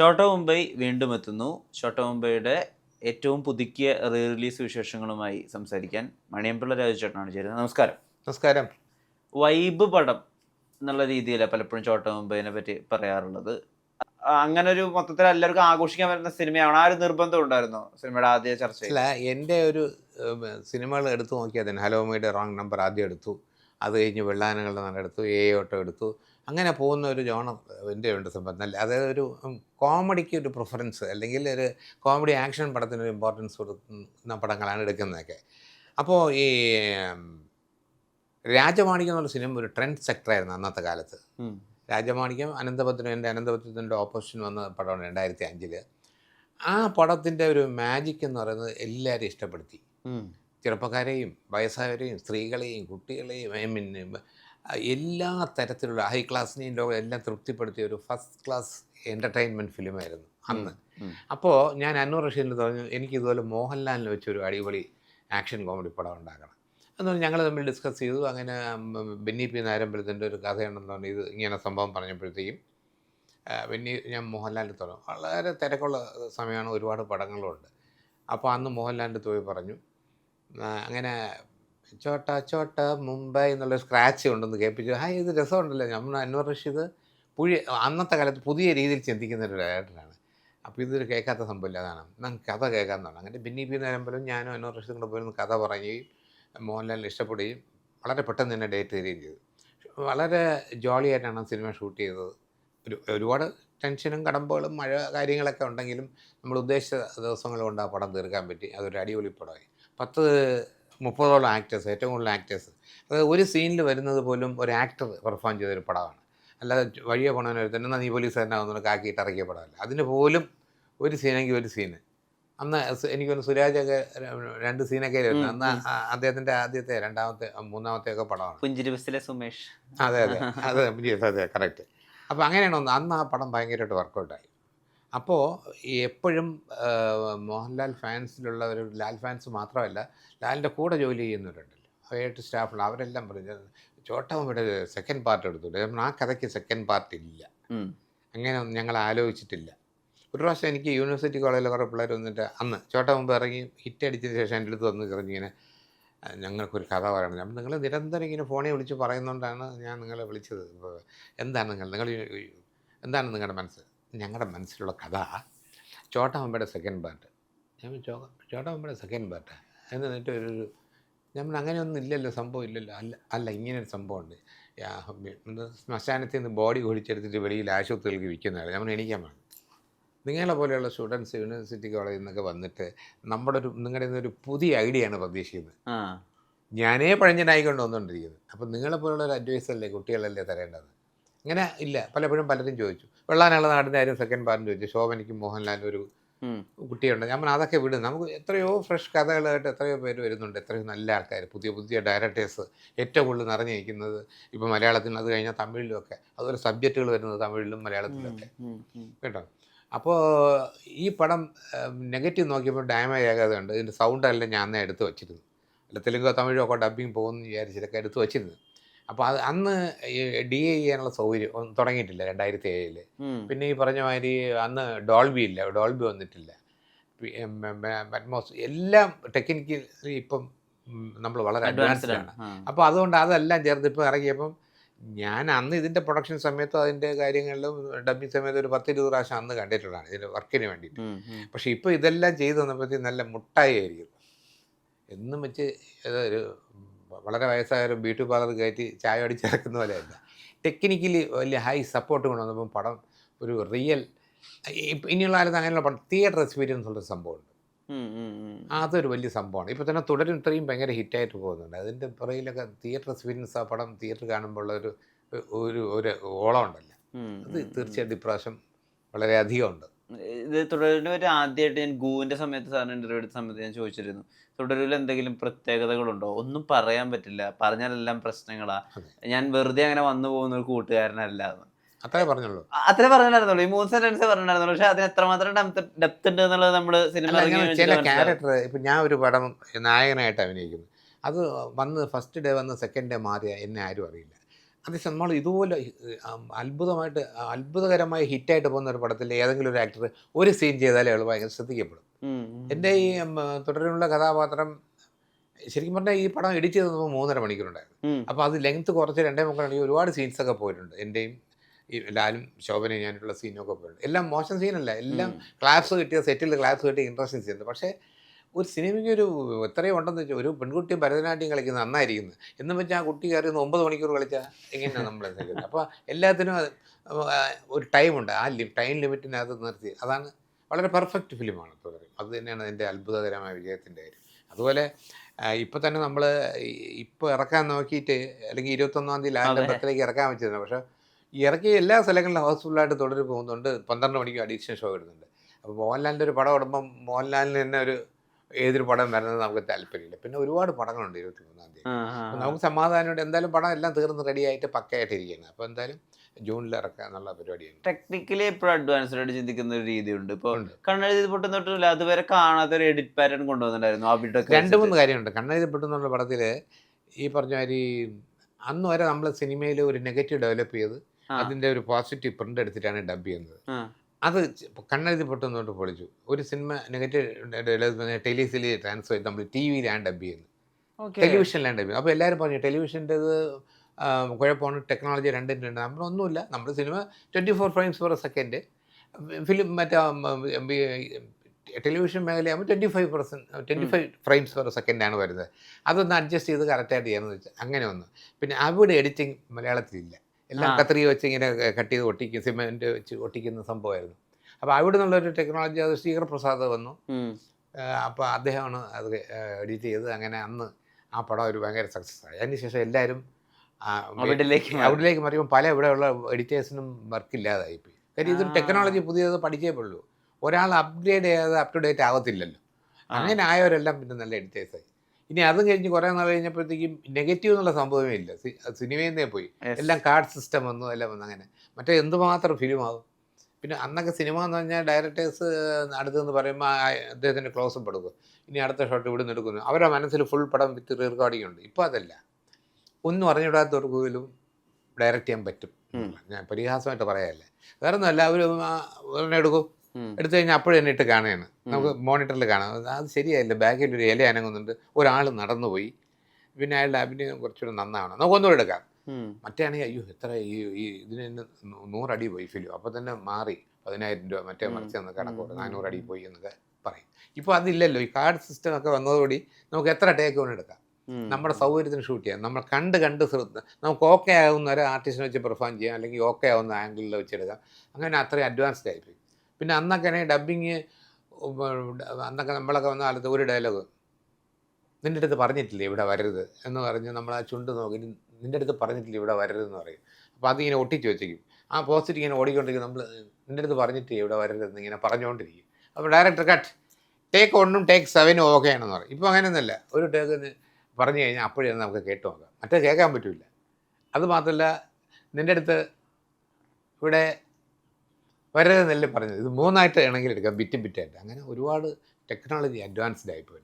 ചോട്ട മുംബൈ വീണ്ടും എത്തുന്നു. ചോട്ട മുംബൈയുടെ ഏറ്റവും പുതുക്കിയ റീ റിലീസ് വിശേഷങ്ങളുമായി സംസാരിക്കാൻ മണിയമ്പിള്ള രാജുചേട്ടനാണ് ചേരുന്നത്. നമസ്കാരം. നമസ്കാരം. വൈബ് പടം എന്നുള്ള രീതിയിലാണ് പലപ്പോഴും ചോട്ട മുംബൈനെ പറ്റി പറയാറുള്ളത്. അങ്ങനെ ഒരു മൊത്തത്തിൽ എല്ലാവർക്കും ആഘോഷിക്കാൻ പറ്റുന്ന സിനിമയാണ്. ആ ഒരു നിർബന്ധം ഉണ്ടായിരുന്നോ സിനിമയുടെ ആദ്യ ചർച്ച അല്ല എന്റെ ഒരു സിനിമകൾ എടുത്തു നോക്കിയാൽ തന്നെ ഹലോമയുടെ റോങ് നമ്പർ ആദ്യം എടുത്തു. അത് കഴിഞ്ഞ് വെള്ളാനകളുടെ നട എടുത്തു എ ഓട്ടോ എടുത്തു. അങ്ങനെ പോകുന്ന ഒരു ജോണം എന്റെ ഉണ്ട് സംഭവം. അല്ല അതായത് ഒരു കോമഡിക്ക് ഒരു പ്രിഫറൻസ് അല്ലെങ്കിൽ ഒരു കോമഡി ആക്ഷൻ പടത്തിന് ഒരു ഇമ്പോർട്ടൻസ് കൊടുക്കുന്ന പടങ്ങളാണ് എടുക്കുന്നതൊക്കെ. അപ്പോൾ ഈ രാജമാണിക്യം എന്നുള്ള സിനിമ ഒരു ട്രെൻഡ് സെക്ടറായിരുന്നു അന്നത്തെ കാലത്ത്. രാജമാണിക്യം അനന്തപത്രം എന്റെ അനന്തപത്രത്തിന്റെ ഓപ്പോസിഷൻ വന്ന പടമാണ് രണ്ടായിരത്തി അഞ്ചിൽ ആ പടത്തിന്റെ ഒരു മാജിക് എന്ന് പറയുന്നത് എല്ലാവരും ഇഷ്ടപ്പെടുത്തി. ചെറുപ്പക്കാരെയും വയസ്സായവരെയും സ്ത്രീകളെയും കുട്ടികളെയും ഐ മീൻ എല്ലാ തരത്തിലുള്ള ഹൈ ക്ലാസ്സിനെയും ലോകം എല്ലാം തൃപ്തിപ്പെടുത്തിയ ഒരു ഫസ്റ്റ് ക്ലാസ് എന്റർടൈൻമെന്റ് ഫിലിമായിരുന്നു അന്ന്. അപ്പോൾ ഞാൻ അന്നൂർ റഷീദിൽ പറഞ്ഞു എനിക്ക് ഇതുപോലെ മോഹൻലാലിൽ വെച്ചൊരു അടിപൊളി ആക്ഷൻ കോമഡി പടം ഉണ്ടാക്കണം. എന്നുകൊണ്ട് ഞങ്ങൾ തമ്മിൽ ഡിസ്കസ് ചെയ്തു. അങ്ങനെ ബെന്നി പി നാരമ്പലത്തിന്റെ ഒരു കഥയുണ്ടെന്ന് പറഞ്ഞു ഇത് ഇങ്ങനെ സംഭവം പറഞ്ഞപ്പോഴത്തേക്കും ബെന്നി ഞാൻ മോഹൻലാലിൽ തുടങ്ങും. വളരെ തിരക്കുള്ള സമയമാണ് ഒരുപാട് പടങ്ങളുണ്ട്. അപ്പോൾ അന്ന് മോഹൻലാലിന്റെ തോയി പറഞ്ഞു അങ്ങനെ ചോട്ട ചോട്ട മുംബൈ എന്നുള്ള സ്ക്രാച്ച് ഉണ്ടെന്ന് കേൾപ്പിച്ചു. ഹായ് ഇത് രസമുണ്ടല്ലോ. നമ്മൾ അൻവർ റഷീദ് പുഴി അന്നത്തെ കാലത്ത് പുതിയ രീതിയിൽ ചിന്തിക്കുന്ന ഒരു ഡയറക്ടറാണ് അപ്പോൾ ഇതൊരു കേൾക്കാത്ത സംഭവമില്ല അതാണ്. നമുക്ക് കഥ കേൾക്കാമെന്നാണ് അങ്ങനെ ബിന്നി പി നേരമ്പോഴും ഞാനും അൻവർ റഷീദും കൂടെ പോയിരുന്നു കഥ പറയുകയും മോഹൻലാലിന് ഇഷ്ടപ്പെടുകയും വളരെ പെട്ടെന്ന് തന്നെ ഡേറ്റ് തരികയും ചെയ്തു. വളരെ ജോളിയായിട്ടാണ് സിനിമ ഷൂട്ട് ചെയ്തത്. ഒരു ഒരുപാട് ടെൻഷനും കടമ്പകളും മഴ കാര്യങ്ങളൊക്കെ ഉണ്ടെങ്കിലും നമ്മൾ ഉദ്ദേശിച്ച ദിവസങ്ങൾ കൊണ്ട് ആ പടം തീർക്കാൻ പറ്റി. അതൊരു അടിപൊളി പടമായി. പത്ത് മുപ്പതോളം ആക്ടേഴ്സ് ഏറ്റവും കൂടുതൽ ആക്ടേഴ്സ് അത് ഒരു സീനിൽ വരുന്നത് പോലും ഒരു ആക്ടർ പെർഫോം ചെയ്തൊരു പടമാണ്. അല്ലാതെ വഴിയെ പോണവനൊരു തന്നെ നീ പോലീസ് തന്നെ ആവുന്ന കാക്കിയിട്ട് ഇറക്കിയ പടമല്ല അതിന് പോലും ഒരു സീനെങ്കിൽ ഒരു സീന് അന്ന് എനിക്ക് എനിക്കൊന്ന് സുരാജൊക്കെ രണ്ട് സീനൊക്കെ വരുന്നത് അന്ന് അദ്ദേഹത്തിന്റെ ആദ്യത്തെ രണ്ടാമത്തെ മൂന്നാമത്തെ ഒക്കെ പടമാണ്. പുഞ്ചിരി ബസ്സിലെ സുമേഷ്. അതെ അതെ. അതെ അതെ കറക്റ്റ് അപ്പോൾ അങ്ങനെയാണ് ഒന്ന് അന്ന് ആ പടം ഭയങ്കരമായിട്ട് വർക്കൗട്ടായി അപ്പോൾ എപ്പോഴും മോഹൻലാൽ ഫാൻസിലുള്ളവർ ലാൽ ഫാൻസ് മാത്രമല്ല ലാലിന്റെ കൂടെ ജോലി ചെയ്യുന്നവരുണ്ടല്ലോ. അവരായിട്ട് സ്റ്റാഫുള്ള അവരെല്ലാം പറഞ്ഞു ചോട്ടമ്മയുടെ സെക്കൻഡ് പാർട്ട് എടുത്തു ആ കഥയ്ക്ക് സെക്കൻഡ് പാർട്ട് ഇല്ല. അങ്ങനെ ഒന്നും ഞങ്ങൾ ആലോചിച്ചിട്ടില്ല. ഒരു പ്രാവശ്യം എനിക്ക് യൂണിവേഴ്സിറ്റി കോളേജിലെ കുറേ പിള്ളേർ വന്നിട്ട് അന്ന് ചോട്ട മുമ്പ് ഇറങ്ങി ഹിറ്റ് അടിച്ചതിന് ശേഷം എന്റെ അടുത്ത് വന്ന് പറഞ്ഞിങ്ങനെ "ആ, ഞങ്ങൾക്കൊരു കഥ പറയണം. അപ്പം നിങ്ങൾ നിരന്തരം ഇങ്ങനെ ഫോണിൽ വിളിച്ച് പറയുന്നതുകൊണ്ടാണ് ഞാൻ നിങ്ങളെ വിളിച്ചത്. എന്താണ് നിങ്ങൾ നിങ്ങൾ എന്താണ് നിങ്ങളുടെ മനസ്സ്? ഞങ്ങളുടെ മനസ്സിലുള്ള കഥ ചോട്ടമ്പയുടെ സെക്കൻഡ് പാർട്ട് ഞാൻ ചോ ചോട്ടമ്പയുടെ സെക്കൻഡ് പാർട്ട് എന്ന് എന്നിട്ട് ഒരു നമ്മൾ അങ്ങനെയൊന്നും ഇല്ലല്ലോ സംഭവം ഇല്ലല്ലോ. അല്ല അല്ല ഇങ്ങനെ ഒരു സംഭവമുണ്ട് ശ്മശാനത്തിൽ നിന്ന് ബോഡി ഒഴിച്ചെടുത്തിട്ട് വെളിയിൽ ആശുപത്രികൾക്ക് വിൽക്കുന്നതാണ്. നമ്മൾ എണീക്കാൻ വേണം നിങ്ങളെ പോലെയുള്ള സ്റ്റുഡൻസ് യൂണിവേഴ്സിറ്റി കോളേജിൽ നിന്നൊക്കെ വന്നിട്ട് നമ്മുടെ ഒരു നിങ്ങളുടെ ഒരു പുതിയ ഐഡിയയാണ് പ്രതീക്ഷിക്കുന്നത്. ഞാനേ പഴഞ്ഞനായിക്കൊണ്ട് വന്നുകൊണ്ടിരിക്കുന്നത് അപ്പം നിങ്ങളെ പോലുള്ള ഒരു അഡ്വൈസ് അല്ലേ കുട്ടികളല്ലേ തരേണ്ടത്? ഇങ്ങനെ ഇല്ല. പലപ്പോഴും പലരും ചോദിച്ചു. വെള്ളാനുള്ള നാടിന്റെ ആരും സെക്കൻഡ് പാർട്ട് ചോദിച്ചു. ശോഭനയ്ക്കും മോഹൻലാലിനും ഒരു കുട്ടിയുണ്ട്. ഞാൻ പറഞ്ഞാൽ അതൊക്കെ വിടും. നമുക്ക് എത്രയോ ഫ്രഷ് കഥകളായിട്ട് എത്രയോ പേര് വരുന്നുണ്ട്. എത്രയോ നല്ല ആൾക്കാർ പുതിയ പുതിയ ഡയറക്ടേഴ്സ് ഏറ്റവും കൂടുതൽ നിറഞ്ഞു നിൽക്കുന്നത് ഇപ്പോൾ മലയാളത്തിൽ അത് കഴിഞ്ഞാൽ തമിഴിലും ഒക്കെ. അതുപോലെ സബ്ജക്റ്റുകൾ വരുന്നത് തമിഴിലും മലയാളത്തിലൊക്കെ. കേട്ടോ? അപ്പോൾ ഈ പടം നെഗറ്റീവ് നോക്കിയപ്പോൾ ഡാമേജ് ആകാതെയുണ്ട് ഇതിന്റെ സൗണ്ട് എല്ലാം ഞാൻ എടുത്ത് വെച്ചിരുന്നു അല്ല തെലുങ്കോ തമിഴോ ഒക്കെ ഡബ്ബിങ് പോകുമെന്ന് വിചാരിച്ചിട്ടൊക്കെ എടുത്ത് വെച്ചിരുന്നു അപ്പോൾ അത് അന്ന് ഡി എ ചെയ്യാനുള്ള സൗകര്യം ഒന്നും തുടങ്ങിയിട്ടില്ല രണ്ടായിരത്തി ഏഴിൽ പിന്നെ ഈ പറഞ്ഞ മാതിരി അന്ന് ഡോൾബി ഇല്ല ഡോൾബി വന്നിട്ടില്ല. അറ്റ്മോസ് എല്ലാം ടെക്നിക്കലി ഇപ്പം നമ്മൾ വളരെ അഡ്വാൻസ്ഡ് ആണ്. അപ്പോൾ അതുകൊണ്ട് അതെല്ലാം ചേർത്ത് ഇപ്പോൾ ഇറങ്ങിയപ്പം ഞാൻ അന്ന് ഇതിന്റെ പ്രൊഡക്ഷൻ സമയത്തും അതിന്റെ കാര്യങ്ങളിലും ഡബ്ബിങ് സമയത്ത് ഒരു പത്തിരുപത് പ്രാവശ്യം അന്ന് കണ്ടിട്ടുള്ളതാണ് ഇതിന്റെ വർക്കിന് വേണ്ടിയിട്ട്. പക്ഷേ ഇപ്പോൾ ഇതെല്ലാം ചെയ്തു തന്നപ്പോഴത്തേക്കും നല്ല മുട്ടായി ആയിരിക്കും എന്നും വെച്ച് ഒരു വളരെ വയസ്സായ ഒരു ബ്യൂട്ടി പാർലർ കയറ്റി ചായ അടിച്ചിറക്കുന്ന പോലെയല്ല ടെക്നിക്കലി വലിയ ഹൈ സപ്പോർട്ട് കൊണ്ടുവന്നപ്പം പടം ഒരു റിയൽ ഇനിയുള്ള കാലത്ത് അങ്ങനെയുള്ള പടം തിയേറ്റർ എക്സ്പീരിയൻസ് ഉള്ളൊരു സംഭവമുണ്ട്. അതൊരു വലിയ സംഭവമാണ്. ഇപ്പോൾ തന്നെ തുടരും ഇത്രയും ഭയങ്കര ഹിറ്റായിട്ട് പോകുന്നുണ്ട്. അതിന്റെ പുറകിലൊക്കെ തിയേറ്റർ എക്സ്പീരിയൻസ് ആ പടം തിയേറ്റർ കാണുമ്പോൾ ഉള്ള ഒരു ഒരു ഒരു ഓളം ഉണ്ടല്ലോ. അത് തീർച്ചയായിട്ടും ഇപ്രാവശ്യം വളരെയധികം ഉണ്ട്. ഇത് തുടരുന്ന ഒരു ആദ്യമായിട്ട് ഞാൻ ഗൂവിന്റെ സമയത്ത് സാറിന് ഇന്റർവ്യൂ എടുത്ത സമയത്ത് ഞാൻ ചോദിച്ചിരുന്നു. തുടരിൽ എന്തെങ്കിലും പ്രത്യേകതകളുണ്ടോ? ഒന്നും പറയാൻ പറ്റില്ല. പറഞ്ഞാലെല്ലാം പ്രശ്നങ്ങളാ. ഞാൻ വെറുതെ അങ്ങനെ വന്നു പോകുന്ന ഒരു കൂട്ടുകാരനല്ല അത്രേ പറഞ്ഞുള്ളൂ. അത്രേ പറഞ്ഞിട്ടുണ്ടായിരുന്നുള്ളൂ. ഈ മൂന്ന് സെന്റൻസ് പറഞ്ഞിട്ടുണ്ടായിരുന്നുള്ളൂ. പക്ഷെ അതിന് എത്രമാത്രം ഡെപ്ത് ഉണ്ട് എന്നുള്ളത് നമ്മൾ സിനിമ ചില ക്യാരക്ടർ ഇപ്പം ഞാൻ ഒരു പടം നായകനായിട്ട് അഭിനയിക്കുന്നു. അത് വന്ന് ഫസ്റ്റ് ഡേ വന്ന് സെക്കൻഡ് ഡേ മാറിയ എന്നെ ആരും അറിയില്ല. അതേസമയം നമ്മൾ ഇതുപോലെ അത്ഭുതമായിട്ട് അത്ഭുതകരമായി ഹിറ്റായിട്ട് പോകുന്ന ഒരു പടത്തിൽ ഏതെങ്കിലും ഒരു ആക്ടർ ഒരു സീൻ ചെയ്താലേ അയാൾ ഭയങ്കര ശ്രദ്ധിക്കപ്പെടും. എന്റെ ഈ തുടരുള്ള കഥാപാത്രം ശരിക്കും പറഞ്ഞാൽ ഈ പടം എഡിറ്റ് ചെയ്തപ്പോൾ മൂന്നര മണിക്കൂറുണ്ടായിരുന്നു. അപ്പോൾ അത് ലെങ്ത് കുറച്ച് രണ്ടേ മുക്കാണെങ്കിൽ ഒരുപാട് സീൻസൊക്കെ പോയിട്ടുണ്ട്. എന്റെയും ഈ ലാലും ശോഭനയും ഞാനുള്ള സീനൊക്കെ പോയിട്ടുണ്ട്. എല്ലാം മോശം സീനല്ല എല്ലാം ക്ലാസ് കിട്ടിയ സെറ്റിൽ ക്ലാസ് കിട്ടിയ ഇൻട്രസ്റ്റിംഗ് സീൻ പക്ഷേ ഒരു സിനിമയ്ക്ക് ഒരു എത്രയോ ഉണ്ടെന്ന് വെച്ചാൽ ഒരു പെൺകുട്ടി ഭരതനാട്യം കളിക്കുന്നത് നന്നായിരിക്കുന്നു. എന്ന് വെച്ചാൽ ആ കുട്ടി കയറി ഒമ്പത് മണിക്കൂർ കളിച്ചാൽ എങ്ങനെയാണ് നമ്മൾ അപ്പോൾ എല്ലാത്തിനും ഒരു ടൈമുണ്ട് ആ ലി ടൈം ലിമിറ്റിനകത്ത് നിർത്തി. അതാണ് വളരെ പെർഫെക്റ്റ് ഫിലിമാണ് ഇപ്പോൾ പറയും അത് തന്നെയാണ് അതിന്റെ അത്ഭുതകരമായ വിജയത്തിന്റെ കാര്യം. അതുപോലെ ഇപ്പോൾ തന്നെ നമ്മൾ ഇപ്പോൾ ഇറക്കാൻ നോക്കിയിട്ട് അല്ലെങ്കിൽ ഇരുപത്തൊന്നാം തീയതി ലാൻഡ് പത്തിലേക്ക് ഇറക്കാൻ വെച്ചിരുന്നു. പക്ഷേ ഇറക്കി ഇറക്കിയ എല്ലാ സ്ഥലങ്ങളിലും ഹൗസ്ഫുള്ളായിട്ട് തുടരെ പോകുന്നുണ്ട്. പന്ത്രണ്ട് മണിക്ക് അഡീഷണൽ ഷോ ഇടുന്നുണ്ട് അപ്പോൾ മോഹൻലാലിന്റെ ഒരു പടം ഇടുമ്പം മോഹൻലാലിന് തന്നെ ഒരു ഏതൊരു പടം വരുന്നത് നമുക്ക് താല്പര്യമില്ല. പിന്നെ ഒരുപാട് പടങ്ങളുണ്ട് ഇരുപത്തി മൂന്നാം തീയതി നമുക്ക് സമാധാനമുണ്ട് എന്തായാലും പടം എല്ലാം തീർന്ന് റെഡിയായിട്ട് പക്കയായിട്ട് ഇരിക്കുന്നത് അപ്പോൾ എന്തായാലും ജൂണിൽ ഇറക്കുക എന്നുള്ള പരിപാടിയാണ്. ടെക്നിക്കലി എപ്പോഴും അഡ്വാൻസ്ഡ് ആയിട്ട് ചിന്തിക്കുന്ന ഒരു രീതിയുണ്ട്. ഇപ്പോൾ. കണ്ണെഴുതി പൊട്ടുന്ന തൊട്ടില്ല അതുവരെ കാണാത്ത ഒരു എഡിറ്റ് പാറ്റേൺ കൊണ്ടുവന്നിട്ടുണ്ടായിരുന്നു അവിടെ രണ്ട് മൂന്ന് കാര്യമുണ്ട്. കണ്ണെഴുതപ്പെട്ടെന്നുള്ള പടത്തിൽ ഈ പറഞ്ഞ മാതിരി അന്ന് വരെ നമ്മൾ സിനിമയിൽ ഒരു നെഗറ്റീവ് ഡെവലപ്പ് ചെയ്ത് അതിന്റെ അതിന്റെ ഒരു പോസിറ്റീവ് പ്രിന്റ് എടുത്തിട്ടാണ് ഡബ് ചെയ്യുന്നത്. അത് കണ്ണെഴുതി പൊട്ടുന്നതുകൊണ്ട് പൊളിച്ചു. ഒരു സിനിമ നെഗറ്റീവ് ടെലിസിൽ ട്രാൻസ്ഫർ ചെയ്ത് നമ്മൾ ടി വിയിലാണ് ഡബ് ചെയ്യുന്നത് ടെലിവിഷനിലാണ് ഡബ് ചെയ്യുന്നത് അപ്പോൾ എല്ലാവരും പറഞ്ഞു ടെലിവിഷന്റെ ഇത് കുഴപ്പമാണ് ടെക്നോളജി രണ്ടും രണ്ട് നമ്മളൊന്നുമില്ല. നമ്മൾ cinema twenty four frames per second. Film മറ്റേ television മേഖലയാകുമ്പോൾ twenty five percent twenty five frames per സെക്കൻഡാണ് വരുന്നത്. അതൊന്ന് അഡ്ജസ്റ്റ് ചെയ്ത് കറക്റ്റായിട്ട് ചെയ്യാമെന്ന് വെച്ചാൽ അങ്ങനെ ഒന്ന് പിന്നെ അവിടെ എഡിറ്റിംഗ് മലയാളത്തിലില്ല. എല്ലാം കത്രി വെച്ച് ഇങ്ങനെ കട്ട് ചെയ്ത് ഒട്ടിക്കും സിമെന്റ് വെച്ച് ഒട്ടിക്കുന്ന സംഭവമായിരുന്നു. അപ്പോൾ അവിടെ നിന്നുള്ളൊരു ടെക്നോളജി അത് ശ്രീകർ പ്രസാദ് വന്നു അപ്പോൾ അദ്ദേഹമാണ് അത് എഡിറ്റ് ചെയ്ത് അങ്ങനെ അന്ന് ആ പടം ഒരു ഭയങ്കര സക്സസ് ആയി. അതിനുശേഷം എല്ലാവരും അവിടേക്ക്. അവിടേക്ക് മറിയുമ്പോൾ പല ഇവിടെയുള്ള എഡിറ്റേഴ്സിനും വർക്ക് ഇല്ലാതായിപ്പോയി കാര്യം ഇതൊരു ടെക്നോളജി പുതിയത് പഠിച്ചേ ഉള്ളൂ. ഒരാൾ അപ്ഗ്രേഡ് ചെയ്യാതെ അപ് ടു ഡേറ്റ് ആവത്തില്ലല്ലോ. അങ്ങനെ ആയവരെല്ലാം പിന്നെ നല്ല എഡിറ്റേഴ്സായി ഇനി അതും കഴിഞ്ഞ് കുറേ നാൾ കഴിഞ്ഞപ്പോഴത്തേക്കും നെഗറ്റീവ് എന്നുള്ള സംഭവമേ ഇല്ല. സിനിമയിൽ നിന്നേ പോയി. എല്ലാം കാർഡ് സിസ്റ്റം വന്നു എല്ലാം വന്നു അങ്ങനെ. മറ്റേ എന്തുമാത്രം ഫിലിം ആകും പിന്നെ അന്നൊക്കെ സിനിമ എന്ന് പറഞ്ഞാൽ ഡയറക്ടേഴ്സ് അടുത്തെന്ന് പറയുമ്പോൾ അദ്ദേഹത്തിന്റെ ക്ലോസപ്പ് എടുക്കും. ഇനി അടുത്ത ഷോട്ട് ഇവിടെ നിന്ന് എടുക്കുന്നു. അവരുടെ മനസ്സിൽ ഫുൾ പടം വിത്ത് റീർക്കോർഡിംഗ് ഉണ്ട്. ഇപ്പോൾ അതല്ല. ഒന്നും അറിഞ്ഞിടാത്തവർക്ക് പോലും ഡയറക്റ്റ് ചെയ്യാൻ പറ്റും. ഞാൻ പരിഹാസമായിട്ട് പറയല്ലേ വേറെ ഒന്നുമല്ല അവർ എടുക്കും. എടുത്തു കഴിഞ്ഞാൽ അപ്പോഴും എന്നെ ഇട്ട് കാണുകയാണ്. നമുക്ക് മോണിറ്ററിൽ കാണാം. അത് ശരിയായില്ല. ബാക്കിൽ ഒരു ഇല അനങ്ങുന്നുണ്ട്. ഒരാൾ നടന്നുപോയി. പിന്നെ അയാളുടെ അഭിനയം കുറച്ചുകൂടെ നന്നാവണം. നമുക്ക് ഒന്നുകൂടെ എടുക്കാം. ഉം. മറ്റേ ആണെങ്കിൽ അയ്യോ എത്ര ഈ ഈ ഇതിന് തന്നെ നൂറടി പോയി ഫിലിം. അപ്പോൾ തന്നെ മാറി. പതിനായിരം രൂപ മറ്റേ. മറിച്ച് എന്ന് കണക്കോട്ട്. നാനൂറടി പോയി എന്നൊക്കെ പറയും. ഇപ്പോൾ അതില്ലല്ലോ. ഈ കാർഡ് സിസ്റ്റം ഒക്കെ വന്നതോടി നമുക്ക് എത്ര ടേക്ക് ഓൺ എടുക്കാം? നമ്മുടെ സൗകര്യത്തിന് ഷൂട്ട് ചെയ്യാം. നമ്മൾ കണ്ട് കണ്ട് ശ്രദ്ധ നമുക്ക് ഓക്കെ ആവുന്ന ഒരു ആർട്ടിസ്റ്റിനെ വെച്ച് പെർഫോം ചെയ്യാം. അല്ലെങ്കിൽ ഓക്കെ ആവുന്ന ആംഗിളിൽ വെച്ചെടുക്കാം അങ്ങനെ അത്രയും അഡ്വാൻസ്ഡ് ആയിപ്പോയി. പിന്നെ അന്നൊക്കെ ഡബ്ബിങ് അന്നൊക്കെ നമ്മളൊക്കെ വന്ന കാലത്ത് ഒരു ഡയലോഗ് നിന്റെ അടുത്ത് പറഞ്ഞിട്ടില്ലേ ഇവിടെ വരരുത്? എന്ന് പറഞ്ഞ് നമ്മൾ ആ ചുണ്ട് നോക്കി നിന്റെ അടുത്ത് പറഞ്ഞിട്ടില്ലേ ഇവിടെ വരരുതെന്ന് പറയും. അപ്പോൾ അതിങ്ങനെ ഒട്ടിച്ച് വെച്ചേക്കും ആ പോസ്റ്റ് ഇങ്ങനെ ഓടിക്കൊണ്ടിരിക്കും. നമ്മൾ നിന്റെ അടുത്ത് പറഞ്ഞിട്ടേ ഇവിടെ വരരുതെന്ന് ഇങ്ങനെ പറഞ്ഞുകൊണ്ടിരിക്കും അപ്പോൾ ഡയറക്ടർ കട്ട് ടേക്ക് ഒന്നും ടേക്ക് സെവനും ഓക്കെ ആണെന്ന് പറയും. ഇപ്പോൾ അങ്ങനെയൊന്നുമല്ല. ഒരു ടേക്ക് പറഞ്ഞു കഴിഞ്ഞാൽ അപ്പോഴേ നമുക്ക് കേട്ട് നോക്കാം. മറ്റേ കേൾക്കാൻ പറ്റില്ല. അത് മാത്രമല്ല നിന്റെ അടുത്ത് ഇവിടെ വരരുതെന്നല്ലേ പറഞ്ഞത്. ഇത് മൂന്നായിട്ട് ആണെങ്കിൽ എടുക്കാം. ബിറ്റ് ബിറ്റായിട്ട്. അങ്ങനെ ഒരുപാട് ടെക്നോളജി അഡ്വാൻസ്ഡ് ആയിപ്പോയി